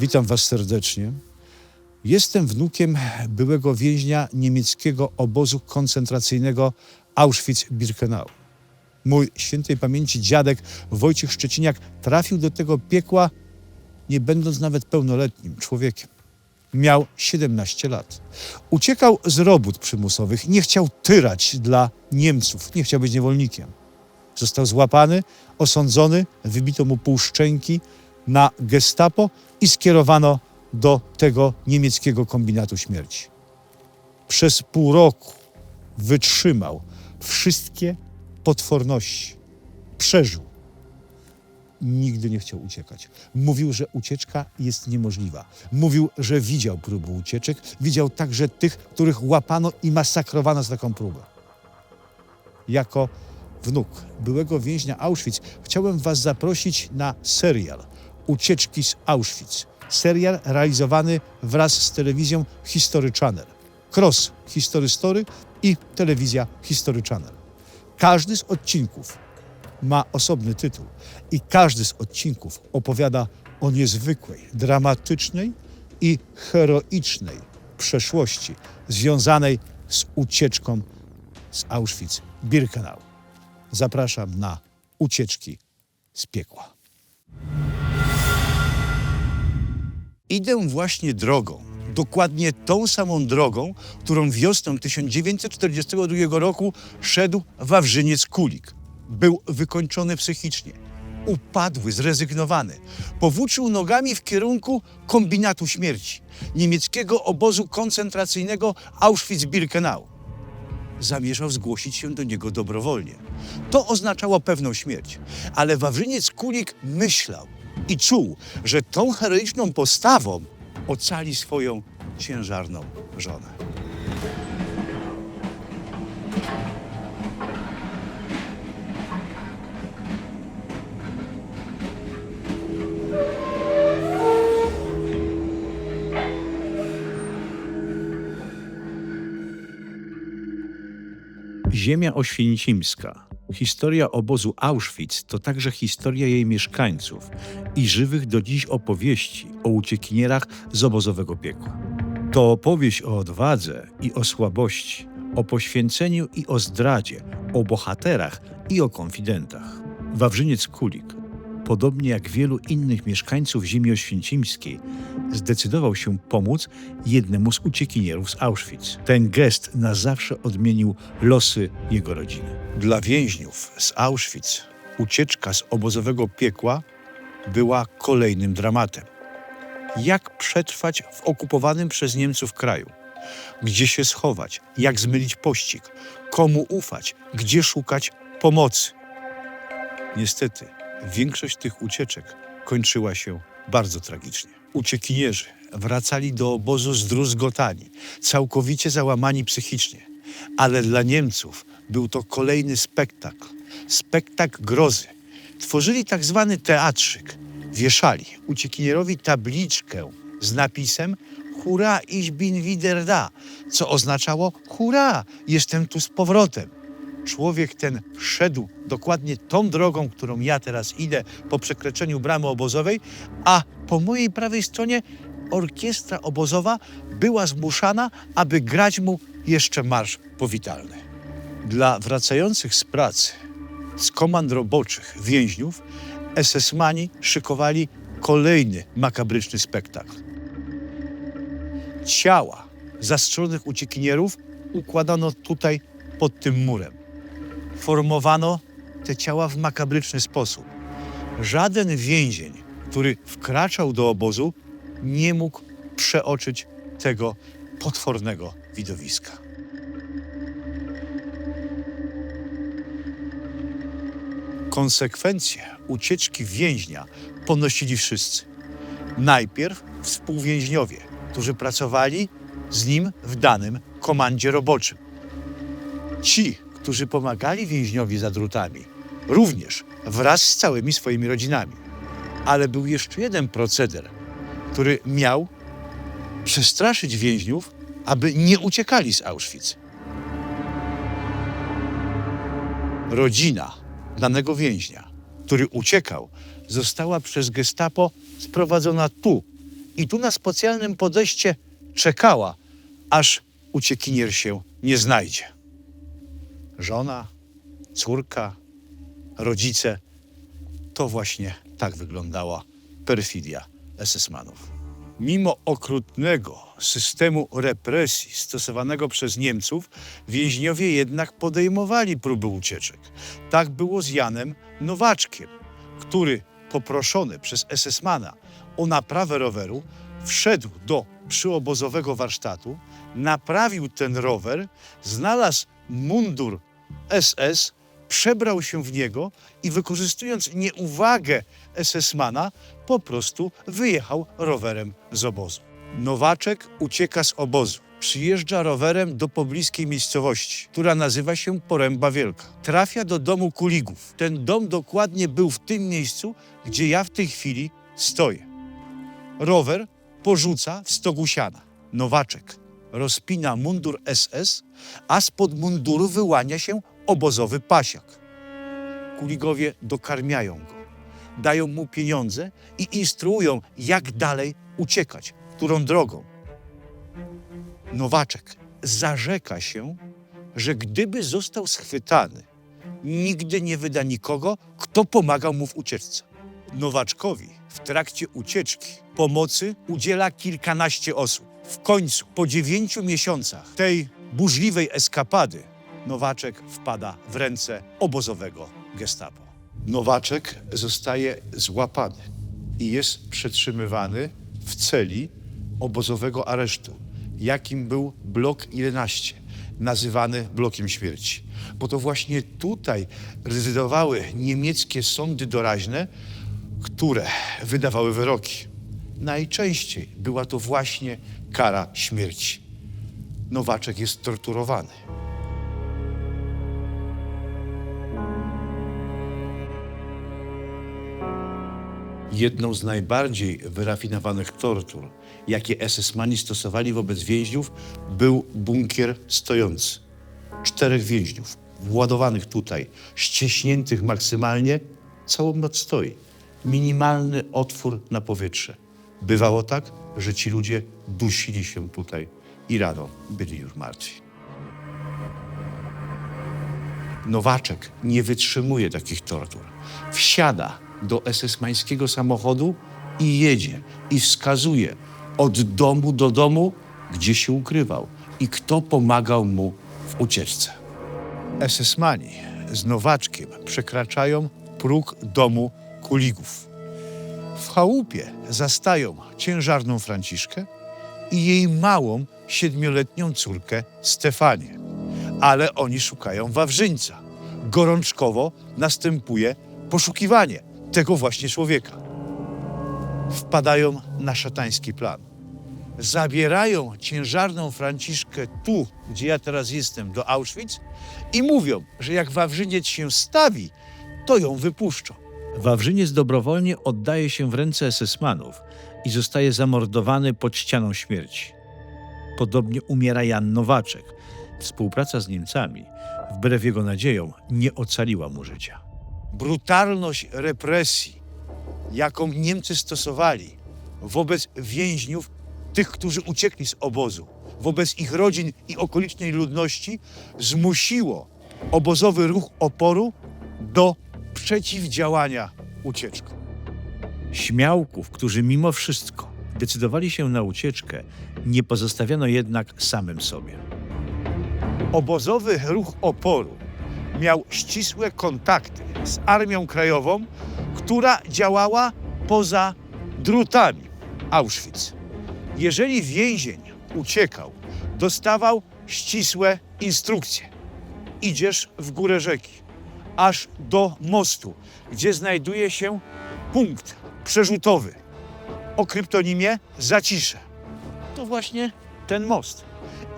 Witam Was serdecznie. Jestem wnukiem byłego więźnia niemieckiego obozu koncentracyjnego Auschwitz-Birkenau. Mój świętej pamięci dziadek Wojciech Szczeciniak trafił do tego piekła, nie będąc nawet pełnoletnim człowiekiem. Miał 17 lat. Uciekał z robót przymusowych, nie chciał tyrać dla Niemców, nie chciał być niewolnikiem. Został złapany, osądzony, wybito mu pół szczęki na gestapo i skierowano do tego niemieckiego kombinatu śmierci. Przez pół roku wytrzymał wszystkie potworności. Przeżył. Nigdy nie chciał uciekać. Mówił, że ucieczka jest niemożliwa. Mówił, że widział próby ucieczek, widział także tych, których łapano i masakrowano za taką próbę. Jako wnuk byłego więźnia Auschwitz chciałem Was zaprosić na serial Ucieczki z Auschwitz. Serial realizowany wraz z telewizją History Channel. Cross History Story i telewizja History Channel. Każdy z odcinków ma osobny tytuł i każdy z odcinków opowiada o niezwykłej, dramatycznej i heroicznej przeszłości związanej z ucieczką z Auschwitz-Birkenau. Zapraszam na ucieczki z piekła. Idę właśnie drogą, dokładnie tą samą drogą, którą wiosną 1942 roku szedł Wawrzyniec Kulik. Był wykończony psychicznie, upadły, zrezygnowany. Powłóczył nogami w kierunku kombinatu śmierci, niemieckiego obozu koncentracyjnego Auschwitz-Birkenau zamierzał zgłosić się do niego dobrowolnie. To oznaczało pewną śmierć, ale Wawrzyniec Kulik myślał i czuł, że tą heroiczną postawą ocali swoją ciężarną żonę. Ziemia oświęcimska. Historia obozu Auschwitz to także historia jej mieszkańców i żywych do dziś opowieści o uciekinierach z obozowego piekła. To opowieść o odwadze i o słabości, o poświęceniu i o zdradzie, o bohaterach i o konfidentach. Wawrzyniec Kulik, podobnie jak wielu innych mieszkańców ziemi oświęcimskiej, zdecydował się pomóc jednemu z uciekinierów z Auschwitz. Ten gest na zawsze odmienił losy jego rodziny. Dla więźniów z Auschwitz ucieczka z obozowego piekła była kolejnym dramatem. Jak przetrwać w okupowanym przez Niemców kraju? Gdzie się schować? Jak zmylić pościg? Komu ufać? Gdzie szukać pomocy? Niestety, większość tych ucieczek kończyła się bardzo tragicznie. Uciekinierzy wracali do obozu zdruzgotani, całkowicie załamani psychicznie. Ale dla Niemców był to kolejny spektakl, spektakl grozy. Tworzyli tak zwany teatrzyk. Wieszali uciekinierowi tabliczkę z napisem Hurra, ich bin wieder da, co oznaczało Hurra, jestem tu z powrotem. Człowiek ten szedł dokładnie tą drogą, którą ja teraz idę po przekroczeniu bramy obozowej, a po mojej prawej stronie orkiestra obozowa była zmuszana, aby grać mu jeszcze marsz powitalny. Dla wracających z pracy, z komand roboczych, więźniów, SS-mani szykowali kolejny makabryczny spektakl. Ciała zastrzelonych uciekinierów układano tutaj pod tym murem formowano te ciała w makabryczny sposób. Żaden więzień, który wkraczał do obozu, nie mógł przeoczyć tego potwornego widowiska. Konsekwencje ucieczki więźnia ponosili wszyscy. Najpierw współwięźniowie, którzy pracowali z nim w danym komandzie roboczym. Ci, którzy pomagali więźniowi za drutami, również wraz z całymi swoimi rodzinami. Ale był jeszcze jeden proceder, który miał przestraszyć więźniów, aby nie uciekali z Auschwitz. Rodzina danego więźnia, który uciekał, została przez gestapo sprowadzona tu, i tu na specjalnym podejście czekała, aż uciekinier się nie znajdzie. Żona, córka, rodzice to właśnie tak wyglądała perfidia SS-manów. Mimo okrutnego systemu represji stosowanego przez Niemców, więźniowie jednak podejmowali próby ucieczek. Tak było z Janem Nowaczkiem, który poproszony przez SS-mana o naprawę roweru wszedł do przyobozowego warsztatu, naprawił ten rower, znalazł mundur SS, przebrał się w niego i wykorzystując nieuwagę SS-mana, po prostu wyjechał rowerem z obozu. Nowaczek ucieka z obozu. Przyjeżdża rowerem do pobliskiej miejscowości, która nazywa się Poręba Wielka. Trafia do domu kuligów. Ten dom dokładnie był w tym miejscu, gdzie ja w tej chwili stoję. Rower porzuca w stogu siana. Nowaczek rozpina mundur SS, a spod munduru wyłania się obozowy pasiak. Kuligowie dokarmiają go, dają mu pieniądze i instruują, jak dalej uciekać, którą drogą. Nowaczek zarzeka się, że gdyby został schwytany, nigdy nie wyda nikogo, kto pomagał mu w ucieczce. Nowaczkowi w trakcie ucieczki pomocy udziela kilkanaście osób. W końcu, po dziewięciu miesiącach tej burzliwej eskapady, Nowaczek wpada w ręce obozowego gestapo. Nowaczek zostaje złapany i jest przetrzymywany w celi obozowego aresztu, jakim był blok 11, nazywany blokiem śmierci. Bo to właśnie tutaj rezydowały niemieckie sądy doraźne, które wydawały wyroki. Najczęściej była to właśnie kara śmierci. Nowaczek jest torturowany. Jedną z najbardziej wyrafinowanych tortur, jakie SS-mani stosowali wobec więźniów, był bunkier stojący. Czterech więźniów, władowanych tutaj, ścieśniętych maksymalnie, całą noc stoi. Minimalny otwór na powietrze. Bywało tak, że ci ludzie dusili się tutaj i rano byli już martwi. Nowaczek nie wytrzymuje takich tortur. Wsiada do SS-mańskiego samochodu i jedzie. I wskazuje od domu do domu, gdzie się ukrywał i kto pomagał mu w ucieczce. SS-mani z Nowaczkiem przekraczają próg domu kuligów. W chałupie zastają ciężarną Franciszkę i jej małą, siedmioletnią córkę Stefanię. Ale oni szukają Wawrzyńca. Gorączkowo następuje poszukiwanie tego właśnie człowieka. Wpadają na szatański plan. Zabierają ciężarną Franciszkę tu, gdzie ja teraz jestem, do Auschwitz i mówią, że jak Wawrzyniec się stawi, to ją wypuszczą. Wawrzyniec dobrowolnie oddaje się w ręce SS-manów i zostaje zamordowany pod ścianą śmierci. Podobnie umiera Jan Nowaczek. Współpraca z Niemcami, wbrew jego nadziejom, nie ocaliła mu życia. Brutalność represji, jaką Niemcy stosowali wobec więźniów, tych, którzy uciekli z obozu, wobec ich rodzin i okolicznej ludności, zmusiło obozowy ruch oporu do przeciwdziałania ucieczkom. Śmiałków, którzy mimo wszystko decydowali się na ucieczkę, nie pozostawiano jednak samym sobie. Obozowy ruch oporu miał ścisłe kontakty z Armią Krajową, która działała poza drutami Auschwitz. Jeżeli więzień uciekał, dostawał ścisłe instrukcje. Idziesz w górę rzeki, aż do mostu, gdzie znajduje się punkt przerzutowy o kryptonimie Zacisze. To właśnie ten most.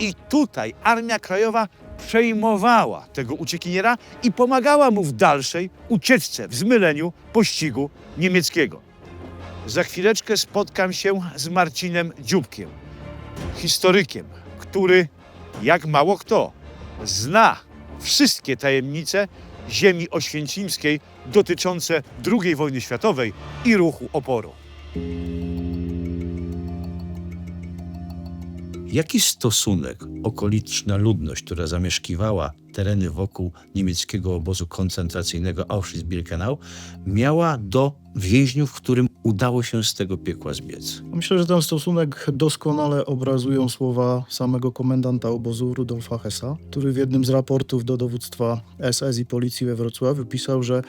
I tutaj Armia Krajowa przejmowała tego uciekiniera i pomagała mu w dalszej ucieczce, w zmyleniu pościgu niemieckiego. Za chwileczkę spotkam się z Marcinem Dziubkiem, historykiem, który, jak mało kto, zna wszystkie tajemnice ziemi oświęcimskiej dotyczące II wojny światowej i ruchu oporu. Jaki stosunek okoliczna ludność, która zamieszkiwała tereny wokół niemieckiego obozu koncentracyjnego Auschwitz-Birkenau, miała do więźniów, którym udało się z tego piekła zbiec? Myślę, że ten stosunek doskonale obrazują słowa samego komendanta obozu Rudolfa Hessa, który w jednym z raportów do dowództwa SS i policji we Wrocławiu pisał, że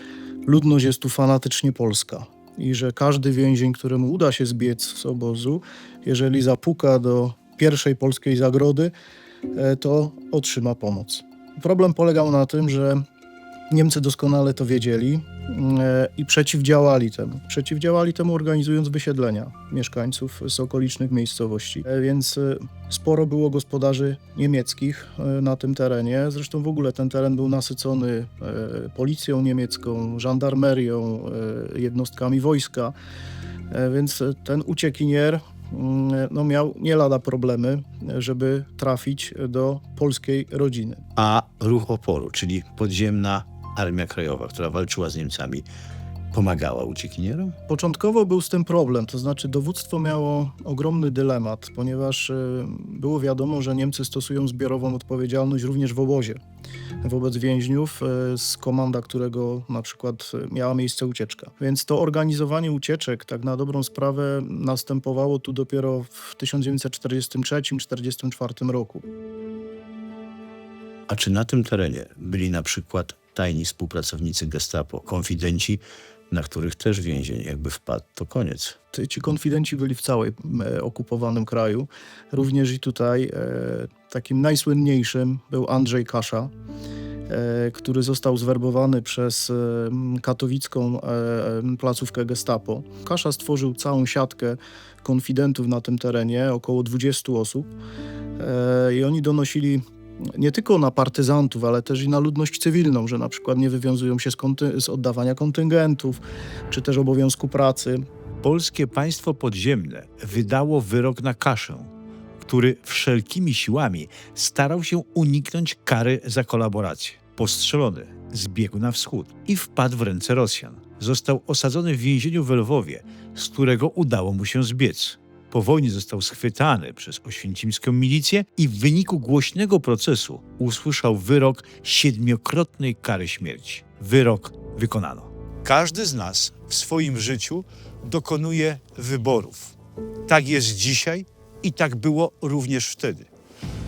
ludność jest tu fanatycznie polska i że każdy więzień, któremu uda się zbiec z obozu, jeżeli zapuka do pierwszej polskiej zagrody, e, to otrzyma pomoc. Problem polegał na tym, że Niemcy doskonale to wiedzieli e, i przeciwdziałali temu. Przeciwdziałali temu organizując wysiedlenia mieszkańców z okolicznych miejscowości. E, Więc e, sporo było gospodarzy niemieckich na tym terenie. Zresztą w ogóle ten teren był nasycony policją niemiecką, żandarmerią, jednostkami wojska. Więc ten uciekinier mm, no, miał nie lada problemy, żeby trafić do polskiej rodziny. A ruch oporu, czyli podziemna Armia Krajowa, która walczyła z Niemcami, pomagała uciekinierom? Początkowo był z tym problem, to znaczy dowództwo miało ogromny dylemat, ponieważ e, było wiadomo, że Niemcy stosują zbiorową odpowiedzialność również w obozie wobec więźniów, e, z komanda którego na przykład e, miała miejsce ucieczka. Więc to organizowanie ucieczek, tak na dobrą sprawę, następowało tu dopiero w 1943-1944 roku. A czy na tym terenie byli na przykład tajni współpracownicy gestapo, konfidenci, na których też więzień jakby wpadł, to koniec. Ci konfidenci byli w całym e, okupowanym kraju. Również i tutaj e, takim najsłynniejszym był Andrzej Kasza, e, który został zwerbowany przez e, katowicką e, placówkę Gestapo. Kasza stworzył całą siatkę konfidentów na tym terenie, około 20 osób. E, I oni donosili nie tylko na partyzantów, ale też i na ludność cywilną, że na przykład nie wywiązują się z, konty- z oddawania kontyngentów, czy też obowiązku pracy. Polskie państwo podziemne wydało wyrok na Kaszę, który wszelkimi siłami starał się uniknąć kary za kolaborację. Postrzelony zbiegł na wschód i wpadł w ręce Rosjan. Został osadzony w więzieniu w Lwowie, z którego udało mu się zbiec. Po wojnie został schwytany przez oświęcimską milicję i w wyniku głośnego procesu usłyszał wyrok siedmiokrotnej kary śmierci. Wyrok wykonano. Każdy z nas w swoim życiu dokonuje wyborów. Tak jest dzisiaj i tak było również wtedy.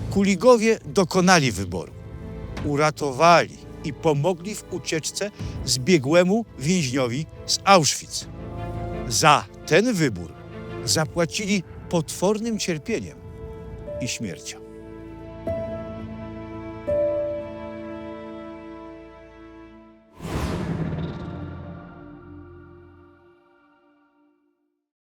Kuligowie dokonali wyboru. Uratowali i pomogli w ucieczce zbiegłemu więźniowi z Auschwitz. Za ten wybór zapłacili potwornym cierpieniem i śmiercią.